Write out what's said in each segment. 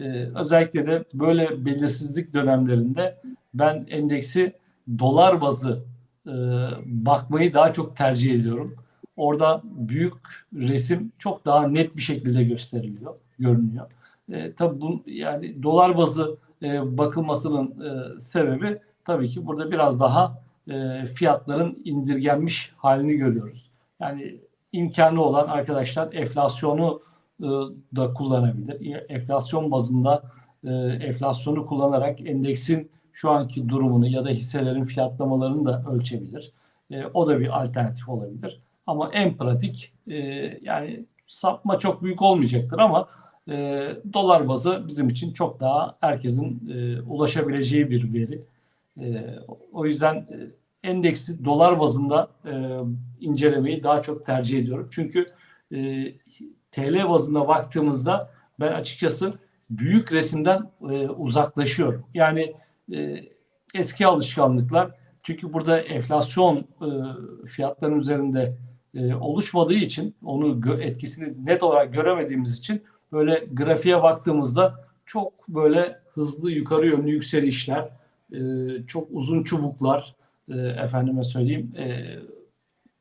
E, özellikle de böyle belirsizlik dönemlerinde ben endeksi dolar bazı e, bakmayı daha çok tercih ediyorum. Orada büyük resim çok daha net bir şekilde gösteriliyor, görünüyor. E, tabii bu yani dolar bazı e, bakılmasının e, sebebi tabii ki burada biraz daha e, fiyatların indirgenmiş halini görüyoruz. Yani imkanı olan arkadaşlar enflasyonu da kullanabilir. Enflasyon bazında e, enflasyonu kullanarak endeksin şu anki durumunu ya da hisselerin fiyatlamalarını da ölçebilir. E, o da bir alternatif olabilir. Ama en pratik e, yani sapma çok büyük olmayacaktır ama e, dolar bazı bizim için çok daha herkesin e, ulaşabileceği bir veri. E, o yüzden e, endeksi dolar bazında e, incelemeyi daha çok tercih ediyorum. Çünkü e, TL bazında baktığımızda ben açıkçası büyük resimden e, uzaklaşıyorum. Yani e, eski alışkanlıklar çünkü burada enflasyon e, fiyatların üzerinde e, oluşmadığı için onu etkisini net olarak göremediğimiz için böyle grafiğe baktığımızda çok böyle hızlı yukarı yönlü yükselişler, e, çok uzun çubuklar e, efendime söyleyeyim. E,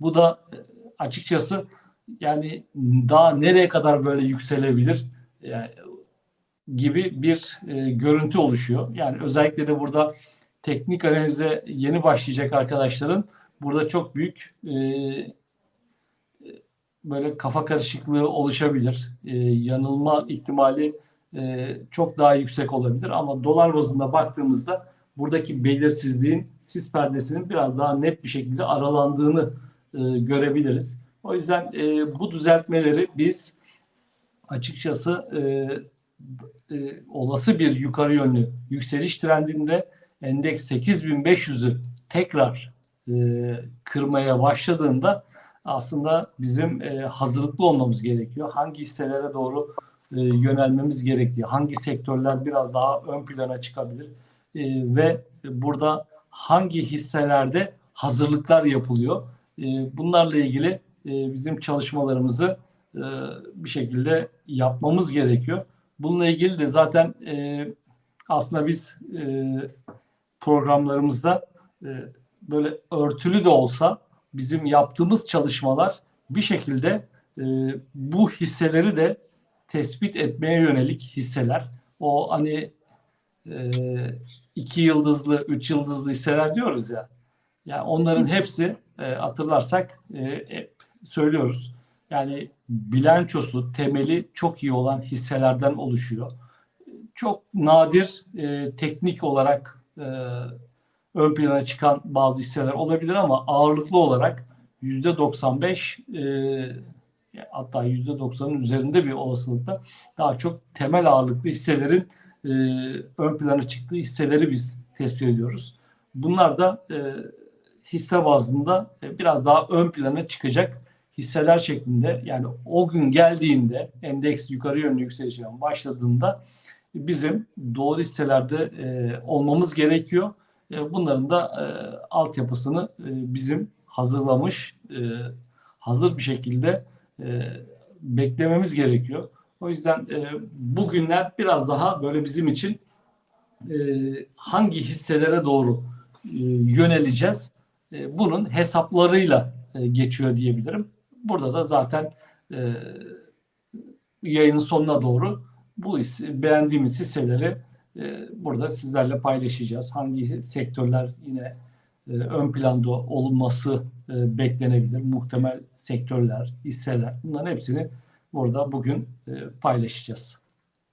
bu da e, açıkçası yani daha nereye kadar böyle yükselebilir yani, gibi bir e, görüntü oluşuyor. Yani özellikle de burada teknik analize yeni başlayacak arkadaşların burada çok büyük e, böyle kafa karışıklığı oluşabilir. E, yanılma ihtimali e, çok daha yüksek olabilir ama dolar bazında baktığımızda buradaki belirsizliğin sis perdesinin biraz daha net bir şekilde aralandığını e, görebiliriz. O yüzden e, bu düzeltmeleri biz açıkçası e, e, olası bir yukarı yönlü yükseliş trendinde endeks 8500'ü tekrar e, kırmaya başladığında aslında bizim e, hazırlıklı olmamız gerekiyor. Hangi hisselere doğru e, yönelmemiz gerektiği, hangi sektörler biraz daha ön plana çıkabilir e, ve burada hangi hisselerde hazırlıklar yapılıyor. E, bunlarla ilgili e, bizim çalışmalarımızı e, bir şekilde yapmamız gerekiyor. Bununla ilgili de zaten e, aslında biz e, programlarımızda e, böyle örtülü de olsa bizim yaptığımız çalışmalar bir şekilde e, bu hisseleri de tespit etmeye yönelik hisseler. O hani e, iki yıldızlı, üç yıldızlı hisseler diyoruz ya. Yani onların hepsi e, hatırlarsak e, söylüyoruz. Yani bilançosu, temeli çok iyi olan hisselerden oluşuyor. Çok nadir e, teknik olarak e, ön plana çıkan bazı hisseler olabilir ama ağırlıklı olarak yüzde 95 e, hatta yüzde 90'ın üzerinde bir olasılıkla daha çok temel ağırlıklı hisselerin e, ön plana çıktığı hisseleri biz tespit ediyoruz. Bunlar da e, hisse bazında e, biraz daha ön plana çıkacak hisseler şeklinde yani o gün geldiğinde endeks yukarı yönlü yükselişe başladığında bizim doğru hisselerde e, olmamız gerekiyor. E, bunların da e, altyapısını e, bizim hazırlamış, e, hazır bir şekilde e, beklememiz gerekiyor. O yüzden e, bugünler biraz daha böyle bizim için e, hangi hisselere doğru e, yöneleceğiz e, bunun hesaplarıyla e, geçiyor diyebilirim. Burada da zaten e, yayının sonuna doğru bu beğendiğimiz hisseleri e, burada sizlerle paylaşacağız. Hangi sektörler yine e, ön planda olunması e, beklenebilir. Muhtemel sektörler, hisseler bunların hepsini burada bugün e, paylaşacağız.